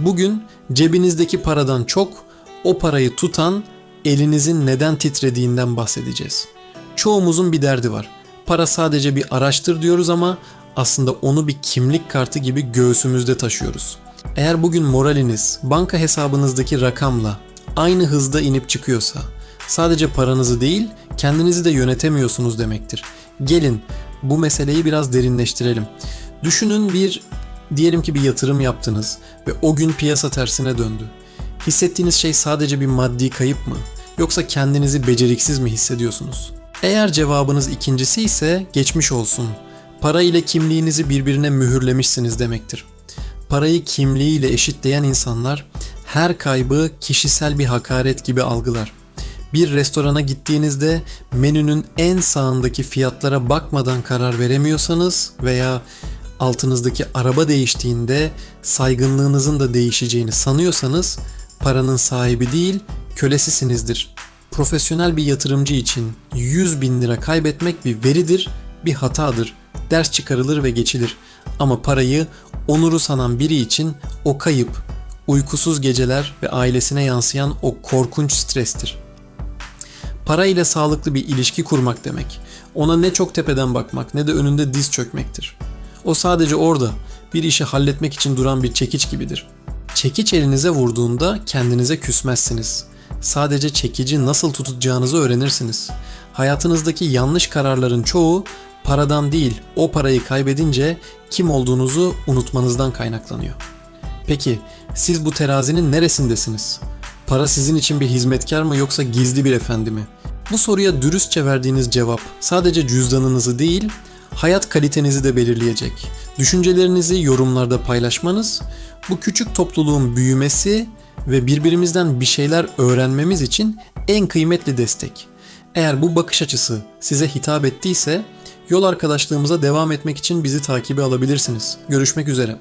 Bugün cebinizdeki paradan çok o parayı tutan elinizin neden titrediğinden bahsedeceğiz. Çoğumuzun bir derdi var. Para sadece bir araçtır diyoruz ama aslında onu bir kimlik kartı gibi göğsümüzde taşıyoruz. Eğer bugün moraliniz banka hesabınızdaki rakamla aynı hızda inip çıkıyorsa sadece paranızı değil kendinizi de yönetemiyorsunuz demektir. Gelin bu meseleyi biraz derinleştirelim. Düşünün bir diyelim ki bir yatırım yaptınız ve o gün piyasa tersine döndü. Hissettiğiniz şey sadece bir maddi kayıp mı? Yoksa kendinizi beceriksiz mi hissediyorsunuz? Eğer cevabınız ikincisi ise geçmiş olsun. Para ile kimliğinizi birbirine mühürlemişsiniz demektir. Parayı kimliğiyle eşitleyen insanlar her kaybı kişisel bir hakaret gibi algılar. Bir restorana gittiğinizde menünün en sağındaki fiyatlara bakmadan karar veremiyorsanız veya altınızdaki araba değiştiğinde saygınlığınızın da değişeceğini sanıyorsanız paranın sahibi değil kölesisinizdir. Profesyonel bir yatırımcı için 100 bin lira kaybetmek bir veridir, bir hatadır. Ders çıkarılır ve geçilir. Ama parayı onuru sanan biri için o kayıp, uykusuz geceler ve ailesine yansıyan o korkunç strestir. Para ile sağlıklı bir ilişki kurmak demek. Ona ne çok tepeden bakmak ne de önünde diz çökmektir. O sadece orada bir işi halletmek için duran bir çekiç gibidir. Çekiç elinize vurduğunda kendinize küsmezsiniz. Sadece çekici nasıl tutacağınızı öğrenirsiniz. Hayatınızdaki yanlış kararların çoğu paradan değil, o parayı kaybedince kim olduğunuzu unutmanızdan kaynaklanıyor. Peki siz bu terazinin neresindesiniz? Para sizin için bir hizmetkar mı yoksa gizli bir efendi mi? Bu soruya dürüstçe verdiğiniz cevap sadece cüzdanınızı değil, hayat kalitenizi de belirleyecek. Düşüncelerinizi yorumlarda paylaşmanız, bu küçük topluluğun büyümesi ve birbirimizden bir şeyler öğrenmemiz için en kıymetli destek. Eğer bu bakış açısı size hitap ettiyse yol arkadaşlığımıza devam etmek için bizi takibe alabilirsiniz. Görüşmek üzere.